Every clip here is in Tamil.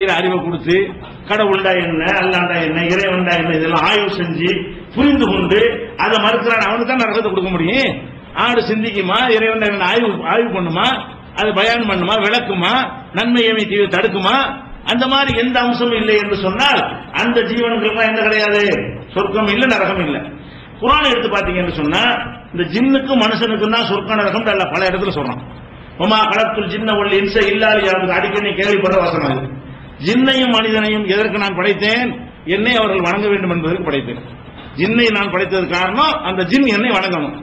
அறிவை கொடுத்து கடவுள்டா என்ன அல்லாண்டா என்ன இறைவன்டா என்ன இதெல்லாம் ஆய்வு செஞ்சு புரிந்து கொண்டு அதை மறுக்கிறான் அவனுக்கு தான் நரகத்தை கொடுக்க முடியும். ஆடு சிந்திக்குமா இறைவன் என்ன ஆய்வு ஆய்வு பண்ணுமா அது பயன் பண்ணுமா விளக்குமா நன்மை ஏமை தீவு தடுக்குமா? அந்த மாதிரி எந்த அம்சமும் இல்லை என்று சொன்னால் அந்த ஜீவனுக்கு என்ன கிடையாது? சொர்க்கம் இல்லை நரகம் இல்லை. குரான் எடுத்து பார்த்தீங்கன்னு சொன்னா இந்த ஜின்னுக்கும் மனுஷனுக்கும் தான் சொர்க்க நரகம் பல இடத்துல சொல்றான் உமா களத்துள் ஜின்ன ஒல்லி இன்சை இல்லாது யாருக்கு அடிக்கடி கேள்விப்படுற வசனம் அது ஜின்னையும் மனிதனையும் எதற்கு நான் படைத்தேன்? என்னை அவர்கள் வணங்க வேண்டும் என்பதற்கு படைத்தேன். ஜின்னை நான் படைத்தது காரணம் அந்த ஜின் என்னை வணங்கணும்.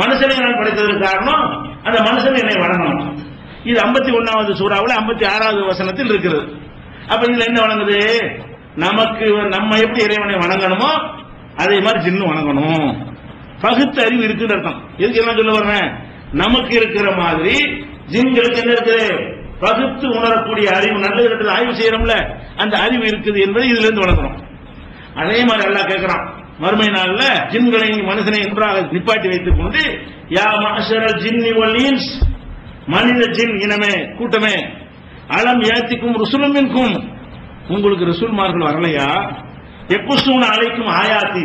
மனுஷனை நான் படைத்ததற்கு காரணம் அந்த மனுஷன் என்னை வணங்கணும். இது 51வது ஒன்னாவது சூறாவில் ஐம்பத்தி ஆறாவது வசனத்தில் இருக்கிறது அப்ப இதுல என்ன வணங்குது? நமக்கு நம்ம எப்படி இறைவனை வணங்கணுமோ அதே மாதிரி ஜின்னு வணங்கணும். பகுத்து அறிவு இருக்குன்னு அர்த்தம். எதுக்கு என்ன சொல்ல வர்றேன்? நமக்கு இருக்கிற மாதிரி ஜின்களுக்கு என்ன இருக்குது? பகுத்து உணரக்கூடிய அறிவு நல்ல இடத்துல ஆய்வு செய்யறோம்ல அந்த அறிவு இருக்குது என்பதை இதுல இருந்து வளர்க்கிறோம் அதே மாதிரி எல்லாம் கேட்கிறான் மறுமை நாள்ல ஜின்களை மனுஷனை ஒன்றாக நிப்பாட்டி வைத்துக் கொண்டு யா மாஷரல் ஜின்னி மனித ஜின் இனமே கூட்டமே அலம் ஏத்திக்கும் ருசுலமின்கும் உங்களுக்கு ரிசுல்மார்கள் வரலையா? எக்குசூன அழைக்கும் ஆயாத்தி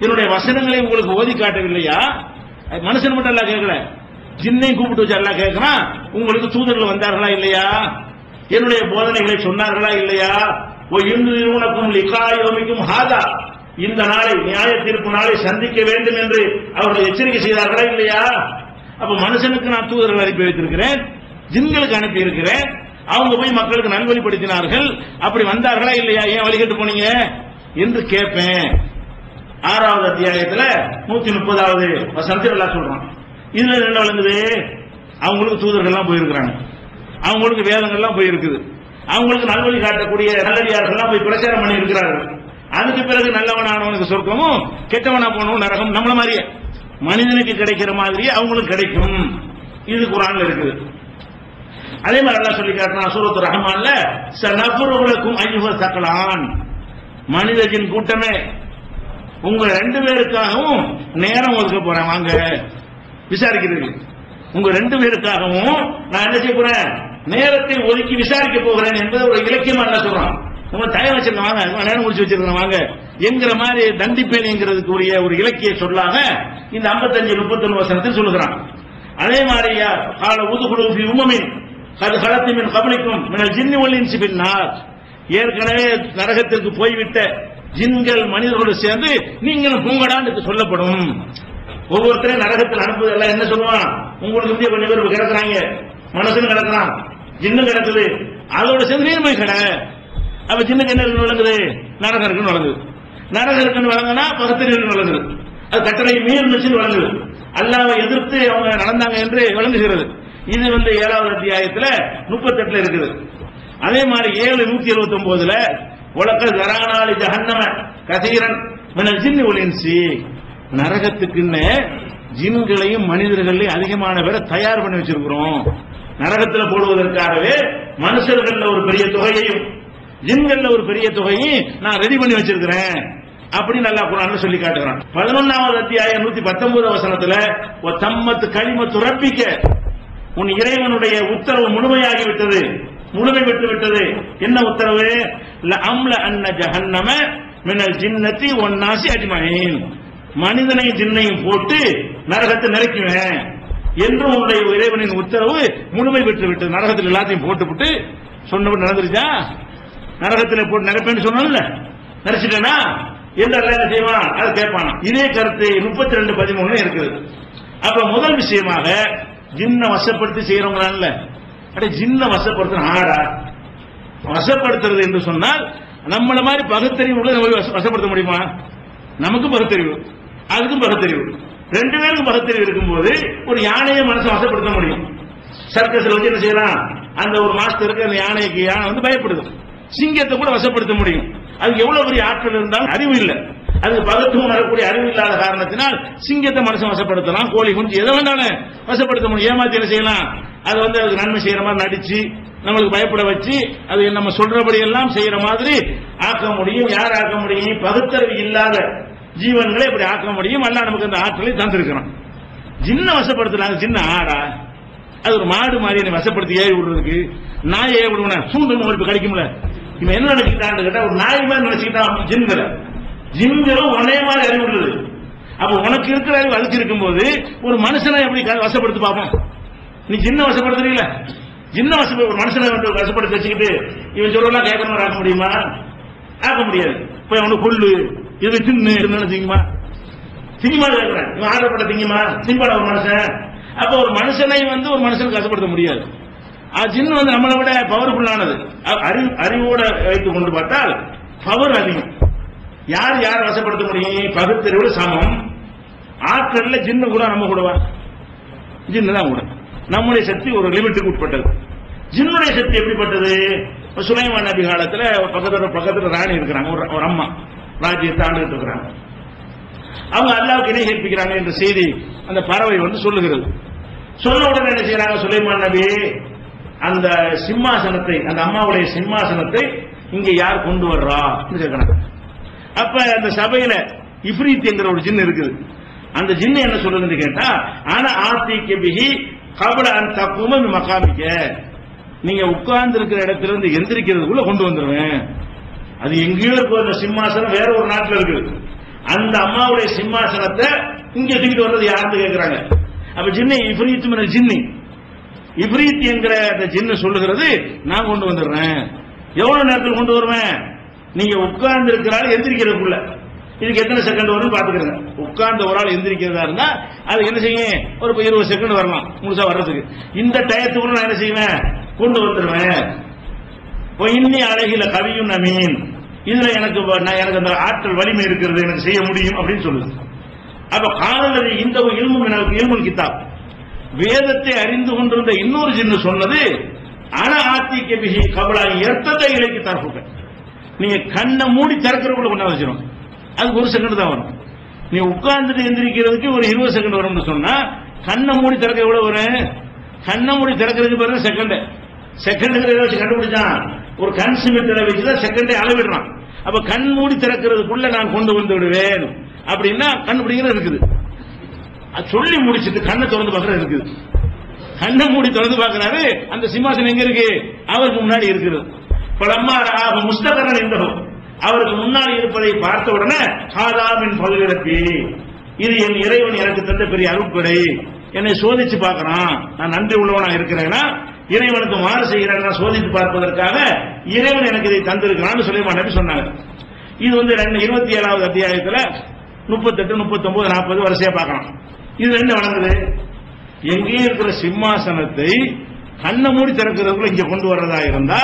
என்னுடைய வசனங்களை உங்களுக்கு ஓதி காட்டவில்லையா? அது மனுஷன் மட்டும் எல்லாம் கேட்கல ஜின்னையும் கூப்பிட்டு வச்சு அல்லா கேட்கிறான் உங்களுக்கு தூதர்கள் வந்தார்களா இல்லையா? என்னுடைய போதனைகளை சொன்னார்களா இல்லையா? ஓ இந்து நிறுவனக்கும் லிகாயோமிக்கும் ஹாதா. இந்த நாளை நியாய தீர்ப்பு நாளை சந்திக்க வேண்டும் என்று அவர்கள் எச்சரிக்கை செய்தார்களா இல்லையா? அப்ப மனுஷனுக்கு நான் தூதர்கள் அனுப்பி வைத்திருக்கிறேன் ஜின்களுக்கு அனுப்பி இருக்கிறேன். அவங்க போய் மக்களுக்கு நல்வழிப்படுத்தினார்கள் அப்படி வந்தார்களா இல்லையா? ஏன் வழிகட்டு போனீங்க? என்று கேட்பேன் ஆறாவது அத்தியாயத்தில் நூத்தி முப்பதாவது வசனத்தில் எல்லாம் சொல்றான். இதுல என்ன விளங்குது அவங்களுக்கு தூதர்கள்லாம் போயிருக்கிறாங்க. அவங்களுக்கு வேதங்கள்லாம் போயிருக்குது. அவங்களுக்கு நல்வழி காட்டக்கூடிய நல்லடியார்கள்லாம் போய் பிரச்சாரம் பண்ணி இருக்கிறார்கள் அதுக்கு பிறகு நல்லவனானவனுக்கு சொர்க்கமும் கெட்டவனா போனவன் நரகம் நம்மள மாதிரியே. மனிதனுக்கு கிடைக்கிற மாதிரியே அவங்களுக்கு கிடைக்கும். இது குரான்ல இருக்குது. அதே மாதிரி எல்லாம் சொல்லி காட்டினா சூரத்து ரஹமான்ல சனபுரவுலக்கும் ஐயுக தக்கலான் மனிதஜின் கூட்டமே. உங்க ரெண்டு பேருக்காகவும் நேரம் ஒதுக்க போறேன் வாங்க. விசாரிக்கிறது. உங்க ரெண்டு பேருக்காகவும் நான் என்ன செய்ய போறேன்? நேரத்தை ஒதுக்கி விசாரிக்க போகிறேன் என்பது ஒரு இலக்கியமா என்ன சொல்றான். நம்ம தயார் வச்சிருக்கோம் வாங்க நேரம் முடிச்சு வச்சிருக்கோம் வாங்க. என்கிற மாதிரி தண்டிப்பேன் உரிய ஒரு இலக்கிய சொல்லாக இந்த 55 முப்பத்தொன்னு வசனத்தில் சொல்லுகிறான். அதே மாதிரியா கால ஊதுகுழு உமமின் அது களத்திமின் கபலிக்கும் மினல் ஜின்னி ஒல்லின் சிபின்னார் ஏற்கனவே நரகத்திற்கு போய்விட்ட ஜின்கள் மனிதர்களோடு சேர்ந்து நீங்களும் பூங்கடான்னு சொல்லப்படும் ஒவ்வொருத்தரையும் நரகத்தில் அனுப்புவதெல்லாம் என்ன சொல்லுவான்? உங்களுக்கு இந்திய கொஞ்சம் பேர் கிடக்குறாங்க. மனசுன்னு கிடக்குறான். ஜின்னு கிடக்குது. அதோட சேர்ந்து நீர் போய் கிட அப்ப சின்ன என்ன இருக்குன்னு விளங்குது? நரகம் இருக்குன்னு வழங்குது நரகம் இருக்குன்னு வழங்கினா பகுத்தறிவு வழங்குது அது கட்டளை மீறினுச்சுன்னு வழங்குது அல்லாவை எதிர்த்து அவங்க நடந்தாங்க என்று விளங்குகிறது. இது வந்து ஏழாவது அத்தியாயத்துல முப்பத்தெட்டுல இருக்குது. அதே மாதிரி ஏழு நூத்தி எழுபத்தி ஒன்பதுல உலக ஜரானாலி ஜஹன்னம கசீரன் மினல் ஜின்னு ஒளின்சி நரகத்துக்குன்னு ஜின்களையும் மனிதர்களையும் அதிகமான பேரை தயார் பண்ணி வச்சிருக்கிறோம். நரகத்துல போடுவதற்காகவே மனுஷர்கள்ல ஒரு பெரிய தொகையையும் ஜின்கள்ல ஒரு பெரிய தொகையும் நான் ரெடி பண்ணி வச்சிருக்கிறேன். அப்படி நல்லா குரான் சொல்லி காட்டுகிறான். பதினொன்னாவது அத்தியாயம் நூத்தி பத்தொன்பது அவசரத்துல "ஒ தம்மத்து களிம ரப்பிக்க உன் இறைவனுடைய உத்தரவு முழுமையாகி விட்டது. முழுமை பெற்று விட்டது. என்ன உத்தரவு? ல அம்ல அன்ன ஜஹன்னம மின்னல் ஜின்னத்தி ஒன்னாசி அஜ்மயின் மனிதனையும் ஜின்னையும் போட்டு நரகத்தை நிறைக்குவேன் என்றும் உன்னுடைய இறைவனின் உத்தரவு முழுமை பெற்று விட்டது. நரகத்தில் எல்லாத்தையும் போட்டுவிட்டு சொன்னபடி நடந்துருச்சா? நரகத்தில் போட்டு நிரப்பேன்னு சொன்னோம்ல நினைச்சிட்டேனா எந்த என்ன செய்வான்? அதை கேட்பான்? இதே கருத்து முப்பத்தி ரெண்டு பதிமூணு இருக்குது. அப்ப முதல் விஷயமாக ஜின்ன வசப்படுத்தி செய்யறவங்களான்ல. அப்படியே ஜின்ன வசப்படுத்த ஆடா? வசப்படுத்துறது என்று சொன்னால் நம்மள மாதிரி பகுத்தறிவு உள்ள நம்ம வசப்படுத்த முடியுமா? நமக்கு பகுத்தறிவு. அதுக்கும் பகுத்தறிவு. ரெண்டு பேருக்கும் பகுத்தறிவு இருக்கும்போது ஒரு யானையை மனசை வசப்படுத்த முடியும். சர்க்கஸ்ல வச்சு என்ன செய்யலாம்? அந்த ஒரு மாஸ்டருக்கு அந்த யானைக்கு யானை வந்து பயப்படுது. சிங்கத்தை கூட வசப்படுத்த முடியும். அதுக்கு எவ்வளவு பெரிய ஆற்றல் இருந்தாலும் அறிவு இல்லை. அதுக்கு பகத்துவம் வரக்கூடிய அறிவு இல்லாத காரணத்தினால் சிங்கத்தை மனுஷன் வசப்படுத்தலாம். கோழி குஞ்சு எதை வேணாலும் வசப்படுத்த முடியும். ஏமாத்தி என்ன செய்யலாம்? அது வந்து அதுக்கு நன்மை செய்யற மாதிரி நடிச்சு நம்மளுக்கு பயப்பட வச்சு அது நம்ம சொல்றபடி எல்லாம் செய்யற மாதிரி ஆக்க முடியும். யார் ஆக்க முடியும்? பகுத்தறிவு இல்லாத ஜீவன்களை இப்படி ஆக்க முடியும். அல்ல நமக்கு அந்த ஆற்றலை தந்திருக்கிறான். ஜின்ன வசப்படுத்துறாங்க. சின்ன ஆடா. அது ஒரு மாடு மாதிரி என்னை வசப்படுத்தி ஏறி விடுறதுக்கு. நாய் ஏறி விடுவேன்? சூண்டு உங்களுக்கு கிடைக்கும்ல. இவன் என்ன நினைச்சுக்கிட்டான்னு கேட்டா ஒரு நாய் மாதிரி நினைச்சுக்கிட்டான் ஜின்களை. ஜின்களும் ஒன்னே மாதிரி அறிவு உள்ளது அப்ப உனக்கு இருக்கிற அறிவு அழிச்சிருக்கும் இருக்கும்போது ஒரு மனுஷனை எப்படி க- வசப்படுத்தி பார்ப்போம்? நீ ஜின்ன வசப்படுத்துறீங்கள? ஜின்ன வசப்ப ஒரு மனுஷனை வந்து வசப்படுத்தி வச்சுக்கிட்டு இவன் சொல்லலாம் கேட்கணும் ஆக்க முடியுமா? ஆக்க முடியாது. போய் அவனுக்கு கொள்ளு. இது தின்னு என்னன்னு திங்குமா திங்கமா கேட்கிறேன் இவன் ஆர்டர் திங்குமா திம்பாட ஒரு மனுஷன். அப்ப ஒரு மனுஷனை வந்து ஒரு மனுஷனுக்கு கஷ்டப்படுத்த முடியாது. ஜின் ஜின்னு வந்து நம்மளை விட பவர்ஃபுல்லானது அறிவு அறிவோட வைத்துக் கொண்டு பார்த்தால் பவர் அதிகம். யார் யார் வசப்படுத்த முடியும்? பகுத்தறிவோட சமம். ஆட்கள்ல ஜின்னு கூட நம்ம கூடவா ஜின்னு தான் கூட. நம்முடைய சக்தி ஒரு லிமிட்டுக்கு உட்பட்டது. ஜின்னுடைய சக்தி எப்படிப்பட்டது? சுலைமான் நபி காலத்துல ஒரு பக்கத்துல பக்கத்துல ராணி இருக்கிறாங்க. ஒரு அம்மா. ராஜ்யத்தை ஆண்டுகிட்டு இருக்கிறாங்க அவங்க அல்லாவுக்கு இணை கற்பிக்கிறாங்க என்ற செய்தி அந்த பறவை வந்து சொல்லுகிறது. சொன்ன உடனே என்ன செய்யறாங்க சுலைமான் நபி அந்த சிம்மாசனத்தை அந்த அம்மாவுடைய சிம்மாசனத்தை இங்க யார் கொண்டு வர்றா கேட்கிறாங்க. அப்ப அந்த சபையில இப்ரீத் என்கிற ஒரு ஜின் இருக்குது. அந்த ஜின்னு என்ன சொல்லுதுன்னு கேட்டா ஆனா ஆத்திக்கு பிகி கபல அந்த தப்பும மகாமிக்க நீங்க உட்கார்ந்து இருக்கிற இடத்துல இருந்து எந்திரிக்கிறதுக்குள்ள கொண்டு வந்துருவேன். அது எங்கேயோ இருக்கும் அந்த சிம்மாசனம் வேற ஒரு நாட்டில் இருக்குது. அந்த அம்மாவுடைய சிம்மாசனத்தை இங்க தூக்கிட்டு வர்றது யாருன்னு கேட்கிறாங்க அப்ப ஜின்னு இப்ரீத் மின ஜின்னி. இப்ரீத் என்கிற அந்த ஜின்னு சொல்லுகிறது நான் கொண்டு வந்துடுறேன். எவ்வளவு நேரத்தில் கொண்டு வருவேன்? நீங்க உட்கார்ந்து இருக்கிறாள் எந்திரிக்கிறதுக்குள்ள. இதுக்கு எத்தனை செகண்ட் வரும் பாத்துக்கிறேங்க உட்கார்ந்த ஒரு ஆள் எந்திரிக்கிறதா இருந்தா அது என்ன செய்யும்? ஒரு இருபது செகண்ட் வரலாம் முழுசா வர்றதுக்கு. இந்த டயத்துக்குள்ள நான் என்ன செய்வேன்? கொண்டு வந்துடுவேன். இப்போ இன்னி அழகில கவியும் நமீன் இதுல எனக்கு நான் எனக்கு அந்த ஆற்றல் வலிமை இருக்கிறது எனக்கு செய்ய முடியும் அப்படின்னு சொல்லுது. அப்ப காணலது இந்த இல்மும் எனக்கு இல்முல் கித்தாப். வேதத்தை அறிந்து கொண்டிருந்த இன்னொரு ஜின்னு சொன்னது அன ஆத்திக்க பிகி கபலா எர்த்தத்தை இலைக்கு தரப்புக்க நீங்க கண்ணை மூடி திறக்கிறவங்களை கொண்டா வச்சிடும் அதுக்கு ஒரு செகண்ட் தான் வரும். நீ உட்கார்ந்துட்டு எந்திரிக்கிறதுக்கு ஒரு இருபது செகண்ட் வரும்னு சொன்னா கண்ணை மூடி திறக்க எவ்வளவு வரும்? கண்ணை மூடி திறக்கிறதுக்கு பாருங்க செகண்ட் செகண்ட் வச்சு கண்டுபிடிச்சான். ஒரு கன்சியூமர் சிமிட்டரை வச்சுதான் செகண்டே அளவிடுறான். அப்ப கண் மூடி திறக்கிறதுக்குள்ள நான் கொண்டு வந்து விடுவேன். அப்படின்னா கண்டுபிடிக்கிறது இருக்குது. சொல்லி முடிச்சிட்டு கண்ணை திறந்து பார்க்கறது இருக்குது. கண்ணை மூடி திறந்து பார்க்கிறாரு அந்த சிம்மாசனம் எங்க இருக்கு? அவருக்கு முன்னாடி இருக்குது. பலம்மா முஸ்தகரன் என்பதும் அவருக்கு முன்னாடி இருப்பதை பார்த்த உடனே காதாமின் பல்விறப்பி இது என் இறைவன் எனக்கு தந்த பெரிய அருட்படை. என்னை சோதிச்சு பார்க்கறான். நான் நன்றி உள்ளவனா இருக்கிறேன்னா இறைவனுக்கு மாறு செய்கிறேன் சோதித்து பார்ப்பதற்காக இறைவன் எனக்கு இதை தந்திருக்கிறான்னு சொல்லி நபி சொன்னாங்க. இது வந்து ரெண்டு இருபத்தி ஏழாவது அத்தியாயத்தில் முப்பத்தெட்டு முப்பத்தொன்பது நாற்பது வரிசையா பார்க்கலாம். இது என்ன வழங்குது? எங்கே இருக்கிற சிம்மாசனத்தை கண்ணை மூடி திறக்கிறதுக்குள்ள இங்க கொண்டு வர்றதா இருந்தா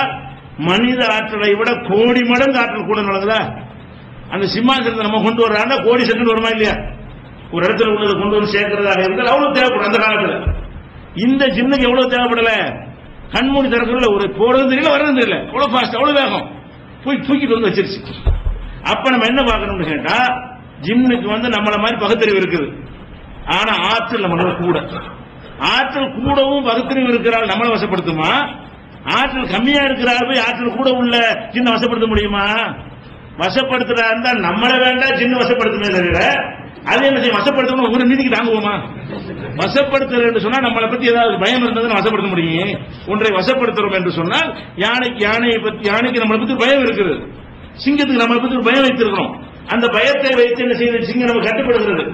மனித ஆற்றலை விட கோடி மடங்கு ஆற்றல் கூட நடக்குதா அந்த சிம்மாசனத்தை நம்ம கொண்டு வர்றாங்க கோடி செகண்ட் வருமா இல்லையா? ஒரு இடத்துல உள்ளதை கொண்டு வந்து சேர்க்கிறதாக இருந்தால் அவ்வளவு தேவைப்படும் அந்த காலத்தில். இந்த ஜின்னுக்கு எவ்வளவு தேவைப்படல? கண்மூடி திறக்கிறதுல ஒரு போறது தெரியல வர்றது தெரியல. அவ்வளவு ஃபாஸ்ட் அவ்வளவு வேகம்? போய் தூக்கிட்டு வந்து வச்சிருச்சு. அப்ப நம்ம என்ன பார்க்கணும்னு கேட்டா ஜிம்னுக்கு வந்து நம்மள மாதிரி பகுத்தறிவு இருக்குது. ஆனா ஆற்றல் நம்மளோட கூட. ஆற்றல் கூடவும் பகுத்தறிவு இருக்கிறாள் நம்மளை வசப்படுத்துமா? ஆற்றல் கம்மியா இருக்கிறாள் போய் ஆற்றல் கூட உள்ள ஜின்ன வசப்படுத்த முடியுமா? வசப்படுத்துறா இருந்தா நம்மளை வேண்டாம் ஜின்னு வசப்படுத்துமே தவிர அது என்ன செய்யும் வசப்படுத்தணும் ஒரு நீதிக்கு தாங்குவோமா? வசப்படுத்துறது என்று சொன்னா நம்மளை பத்தி ஏதாவது பயம் இருந்ததுன்னு வசப்படுத்த முடியும். ஒன்றை வசப்படுத்துறோம் என்று சொன்னால் யானைக்கு யானையை பத்தி யானைக்கு நம்மளை பத்தி பயம் இருக்குது. சிங்கத்துக்கு நம்மளை பத்தி ஒரு பயம் வைத்திருக்கிறோம். அந்த பயத்தை வைத்து என்ன செய்யுது சிங்கம் நமக்கு கட்டுப்படுகிறது.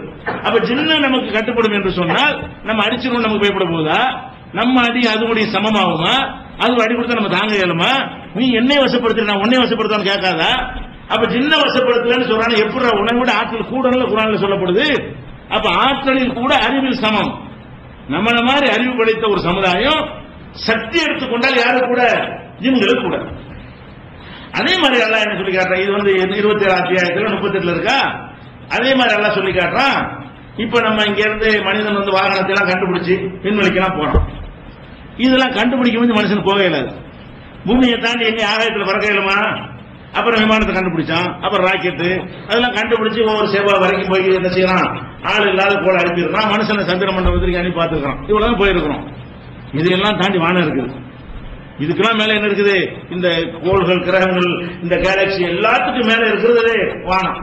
அப்ப ஜின்ன நமக்கு கட்டுப்படும் என்று சொன்னால் நம்ம அடிச்சிருவோம் நமக்கு பயப்பட போதா? நம்ம அடி அதுபடி சமமாகுமா? அது அடி கொடுத்தா நம்ம தாங்க இயலுமா? நீ என்னை வசப்படுத்துற நான் உன்னை வசப்படுத்தான்னு கேட்காதா? அப்ப ஜின்ன வசப்படுத்தலன்னு சொல்றாங்க எப்படி உன்னை விட ஆற்றல் கூடல குரான்ல சொல்லப்படுது? அப்ப ஆற்றலில் கூட அறிவில் சமம். நம்மள மாதிரி அறிவு படைத்த ஒரு சமுதாயம் சக்தி எடுத்துக்கொண்டால் யாரு கூட? ஜின்கள் கூட. அதே மாதிரி அல்லா என்ன சொல்லி காட்டுறான்? இது வந்து இருபத்தி ஏழு அத்தியாயத்துல முப்பத்தெட்டுல இருக்கா? அதே மாதிரி எல்லாம் சொல்லி காட்டுறான். இப்ப நம்ம இங்க இருந்து மனிதன் வந்து வாகனத்தை எல்லாம் கண்டுபிடிச்சு விண்வெளிக்கெல்லாம் போறோம் இதெல்லாம் கண்டுபிடிக்க வந்து மனுஷன் போக இயலாது பூமியை தாண்டி எங்க ஆகாயத்தில் பறக்க இயலுமா? அப்புறம் விமானத்தை கண்டுபிடிச்சான் அப்புறம் ராக்கெட்டு அதெல்லாம் கண்டுபிடிச்சு ஒவ்வொரு செவ்வாய் வரைக்கும் போய் என்ன செய்யறான்? ஆள் இல்லாத போல அனுப்பிடுறான். மனுஷனை சந்திர மண்டபத்திற்கு அனுப்பி பார்த்துருக்கான். இவ்வளவு போயிருக்கிறோம். இதையெல்லாம் தாண்டி வானம் இருக்குது. இதுக்கெல்லாம் மேல என்ன இருக்குது? இந்த கோள்கள் கிரகங்கள் இந்த கேலக்சி எல்லாத்துக்கும் மேல இருக்கிறது வானம்.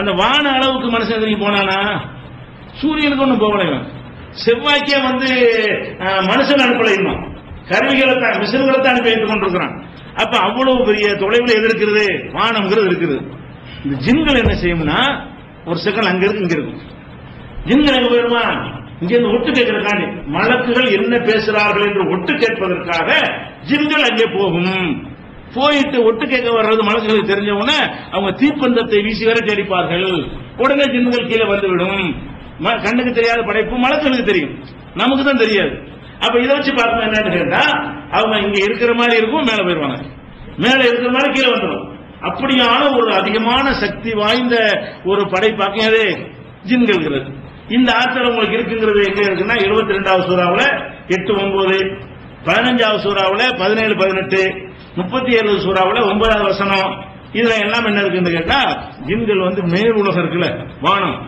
அந்த வான அளவுக்கு மனுஷன் எதிரி போனானா? சூரியனுக்கு ஒன்றும் போகல செவ்வாய்க்கே வந்து மனுஷன் அனுப்பலை இன்னும். கருவிகளை தான் மிஷின்களை தான் அனுப்பி வைத்துக் கொண்டிருக்கிறான் அப்ப அவ்வளவு பெரிய தொலைவில் எது இருக்கிறது? வானம்ங்கிறது இருக்குது. இந்த ஜின்கள் என்ன செய்யும்னா ஒரு செகண்ட் அங்க இருக்கு இங்க இருக்கும் ஜின்கள் எங்க போயிருமா? இங்க இருந்து ஒட்டு கேட்கறதுக்காண்டி. மலக்குகள் என்ன பேசுறார்கள் என்று ஒட்டு கேட்பதற்காக ஜின்கள் அங்கே போகும். போயிட்டு ஒட்டு கேட்க வர்றது மலக்குகளுக்கு தெரிஞ்ச உடனே அவங்க தீப்பந்தத்தை வீசி வர தேடிப்பார்கள். உடனே ஜின்கள் கீழே வந்துவிடும். ம- கண்ணுக்கு தெரியாத படைப்பு மலக்குகளுக்கு தெரியும். நமக்கு தான் தெரியாது. அப்ப இதை வச்சு பார்ப்போம் என்னன்னு கேட்டா அவங்க இங்க இருக்கிற மாதிரி இருக்கும் மேல போயிருவாங்க. மேல இருக்கிற மாதிரி கீழே வந்துடும் அப்படியான ஒரு அதிகமான சக்தி வாய்ந்த ஒரு படைப்பாக்கம் அது ஜின்கள் இந்த ஆற்றல் உங்களுக்கு இருக்குங்கிறது எங்க இருக்குன்னா இருபத்தி ரெண்டாவது சூறாவில் எட்டு ஒன்பது பதினஞ்சாவது சூறாவில் பதினேழு பதினெட்டு முப்பத்தி ஏழு சூறாவில் ஒன்பதாவது வசனம். இதுல எல்லாம் என்ன இருக்குன்னு கேட்டா ஜின்கள் வந்து மேல் உலகம் இருக்குல்ல வானம்.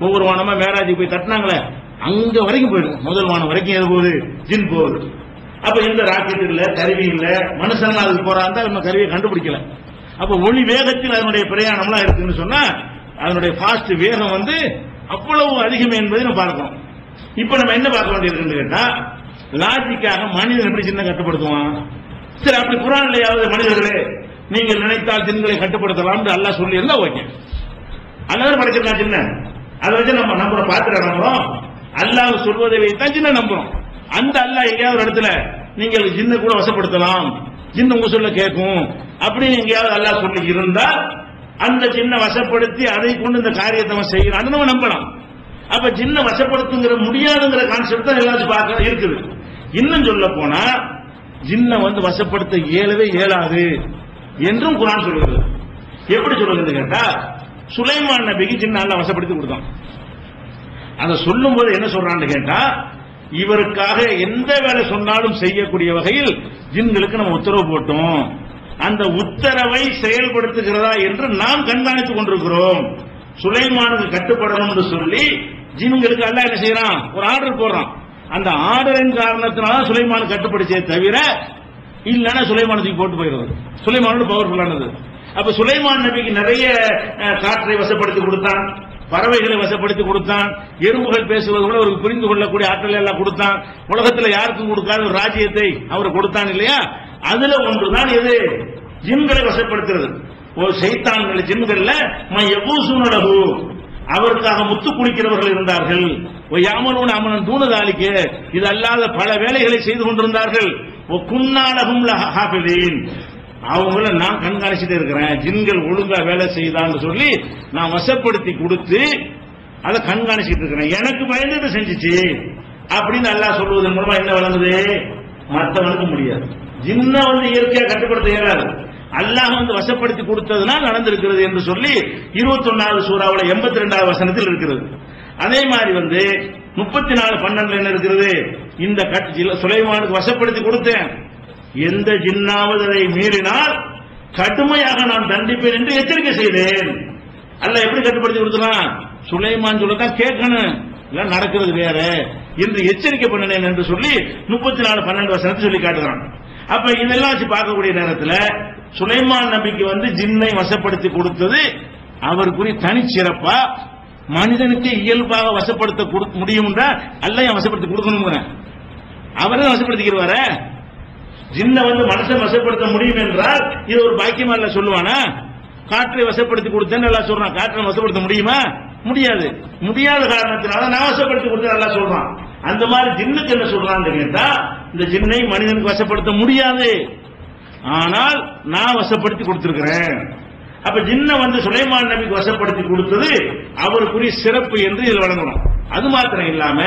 ஒவ்வொரு வானமா மேராஜுக்கு போய் தட்டினாங்களே. அங்க வரைக்கும் போயிடும். முதல் வானம் வரைக்கும் எது போகுது ஜின் போகுது. அப்ப எந்த ராக்கெட் இல்ல கருவி இல்ல மனுஷங்க அதுக்கு போறாங்க நம்ம கருவியை கண்டுபிடிக்கல. அப்ப ஒளி வேகத்தில் அதனுடைய பிரயாணம்லாம் இருக்குன்னு சொன்னா அதனுடைய ஃபாஸ்ட் வேகம் வந்து அவ்வளவு அதிகம் என்பதை நம்ம பார்க்கணும். இப்ப நம்ம என்ன பார்க்க வேண்டியிருக்குன்னு கேட்டா லாஜிக்காக மனிதன் எப்படி சின்ன கட்டுப்படுத்துவான்? சரி அப்படி குரான்லயாவது மனிதர்களே நீங்கள் நினைத்தால் ஜின்களை கட்டுப்படுத்தலாம்னு அல்லா சொல்லி இருந்தா ஓகே. அல்லாஹ் படைச்சிருக்கான் சின்ன அதை வச்சு நம்ம நம்மளை பார்த்துட்டு நம்புறோம் அல்லாஹ் சொல்வதை வைத்தான் சின்ன நம்புறோம். அந்த அல்லாஹ் எங்கேயாவது ஒரு இடத்துல நீங்கள் ஜின்னு கூட வசப்படுத்தலாம். ஜின்னு உங்க சொல்ல கேட்கும். அப்படின்னு எங்கேயாவது அல்லாஹ் சொல்லி இருந்தா அந்த சின்ன வசப்படுத்தி அதை கொண்டு இந்த காரியத்தை அவன் செய்யறான்னு நம்ம நம்பலாம். அப்ப சின்ன வசப்படுத்துங்கிற முடியாதுங்கிற கான்செப்ட் தான் எல்லாத்தையும் பார்க்க இருக்குது. இன்னும் சொல்ல போனா ஜின்ன வந்து வசப்படுத்த இயலவே இயலாது என்றும் குரான் சொல்கிறது எப்படி சொல்றதுன்னு கேட்டா சுலைமான் நபிக்கு ஜின்ன அல்லாஹ் வசப்படுத்தி கொடுத்தான். அதை சொல்லும் போது என்ன சொல்றான்னு கேட்டா இவருக்காக எந்த வேலை சொன்னாலும் செய்யக்கூடிய வகையில் ஜின்களுக்கு நம்ம உத்தரவு போட்டோம். அந்த உத்தரவை செயல்படுத்துகிறதா என்று நாம் கண்காணித்துக் கொண்டிருக்கிறோம். சுலைமானுக்கு கட்டுப்படணும் என்று சொல்லி ஜின்களுக்கு அல்ல என்ன செய்யறான்? ஒரு ஆர்டர் போடுறான். அந்த ஆர்டரின் காரணத்தினால சுலைமான் கட்டுப்படுச்சே தவிர இல்லைன்னா சுலைமானத்துக்கு போட்டு போயிடுறது சுலைமானோட பவர்ஃபுல்லானது அப்ப சுலைமான் நபிக்கு நிறைய காற்றை வசப்படுத்தி கொடுத்தான். பறவைகளை வசப்படுத்தி கொடுத்தான். எறும்புகள் பேசுவது கூட அவருக்கு புரிந்து கொள்ளக்கூடிய ஆற்றல் எல்லாம் கொடுத்தான். உலகத்தில் யாருக்கும் கொடுக்காத ஒரு ராஜ்யத்தை அவர் கொடுத்தான் இல்லையா? அதுல ஒன்றுதான் எது ஜின்களை வசப்படுத்துறது. ஒரு சைத்தான்கள் ஜின்கள்ல எவ்வளவு அவருக்காக முத்து குளிக்கிறவர்கள் இருந்தார்கள். யாமலூன் அமனன் தூணதாலிக்கு. இது அல்லாத பல வேலைகளை செய்து கொண்டிருந்தார்கள். குன்னாலகும் ஹாபிலீன் அவங்கள நான் கண்காணிச்சுட்டு இருக்கிறேன். ஜின்கள் ஒழுங்கா வேலை செய்தான்னு சொல்லி நான் வசப்படுத்தி கொடுத்து அதை கண்காணிச்சுட்டு இருக்கிறேன். எனக்கு பயந்துட்டு செஞ்சுச்சு. அப்படின்னு அல்லாஹ் சொல்வதன் மூலமா என்ன வழங்குது மற்றவனுக்கு முடியாது. ஜின்ன வந்து இயற்கையா கட்டுப்படுத்த இயலாது. அல்லாஹ் வந்து வசப்படுத்தி கொடுத்ததுனால் நடந்திருக்கிறது என்று சொல்லி இருபத்தொன்னாவது சூறாவில் எண்பத்தி ரெண்டாவது வசனத்தில் இருக்கிறது. அதே மாதிரி வந்து முப்பத்தி நாலு பன்னெண்டுல என்ன இருக்கிறது? இந்த சுலைமானுக்கு வசப்படுத்தி கொடுத்தேன். எந்த ஜின்னாவது அதை மீறினால் கடுமையாக நான் தண்டிப்பேன் என்று எச்சரிக்கை செய்தேன். அல்ல எப்படி கட்டுப்படுத்தி கொடுத்தான்? சுலைமான் சொல்லத்தான் கேட்கணும். இல்லை நடக்கிறது வேற. என்று எச்சரிக்கை பண்ணினேன் என்று சொல்லி முப்பத்தி நாலு பன்னெண்டு வருஷத்தை சொல்லி காட்டுறான் அப்ப இதெல்லாம் வச்சு பார்க்கக்கூடிய நேரத்தில் சுலைமான் நபிக்கு வந்து ஜின்னை வசப்படுத்தி கொடுத்தது அவருக்குரிய தனிச்சிறப்பா மனிதனுக்கு இயல்பாக வசப்படுத்த கொடுக்க முடியும்ன்றா? அல்ல வசப்படுத்தி கொடுக்கணுங்கிறேன் அவரே வசப்படுத்திக்கிறவார ஜின்ன வந்து மனசை வசப்படுத்த முடியும் என்றால் இது ஒரு பாக்கியமா இல்ல சொல்லுவானா? காற்றை வசப்படுத்தி கொடுத்தேன்னு நல்லா சொல்றான். காற்றை வசப்படுத்த முடியுமா? முடியாது. முடியாத காரணத்தினால நான் வசப்படுத்தி கொடுத்தேன் நல்லா சொல்றான். அந்த மாதிரி ஜின்னுக்கு என்ன சொல்றான்னு கேட்டா இந்த ஜின்னை மனிதனுக்கு வசப்படுத்த முடியாது. ஆனால் நான் வசப்படுத்தி கொடுத்திருக்கிறேன். அப்ப ஜின்ன வந்து சுலைமான் நபிக்கு வசப்படுத்தி கொடுத்தது அவருக்குரிய சிறப்பு என்று இதில் வழங்கணும். அது மாத்திரம் இல்லாம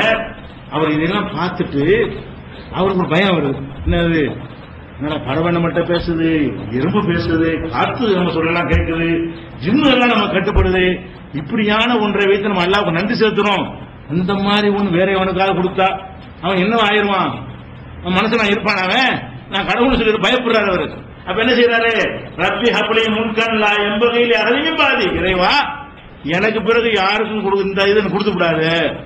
அவர் இதெல்லாம் பார்த்துட்டு அவருக்கு பயம் வருது. என்னது? பறவை நம்மகிட்ட பேசுது எறும்பு பேசுது காத்து நம்ம சொல்லலாம் கேட்குது ஜிம்மு எல்லாம் நம்ம கட்டுப்படுது. இப்படியான ஒன்றை வைத்து நம்ம அல்லாவுக்கு நன்றி செலுத்துறோம். அந்த மாதிரி ஒன்று வேற எவனுக்காக கொடுத்தா அவன் என்ன ஆயிடுவான்? அவன் மனசுல இருப்பான் அவன்? நான் கடவுள் சொல்லி பயப்படுறாரு அவரு. அப்ப என்ன செய்யறாரு ரப்பி ஹப்ளி முன்கன் லா எம்பகையில் அறவையும் பாதி. இறைவா எனக்கு பிறகு யாருக்கும் கொடு இந்த இது கொடுத்து விடாது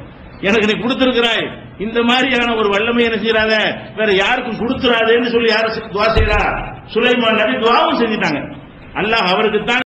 எனக்கு நீ கொடுத்துருக்கிறாய். இந்த மாதிரியான ஒரு வல்லமை என்ன செய்யறாங்க வேற யாருக்கும் கொடுத்துறாதுன்னு சொல்லி யாரும் துவா செய்யறா? சுலைமான் நபி துவாவும் செஞ்சிட்டாங்க. அல்லாஹ் அவருக்கு தான்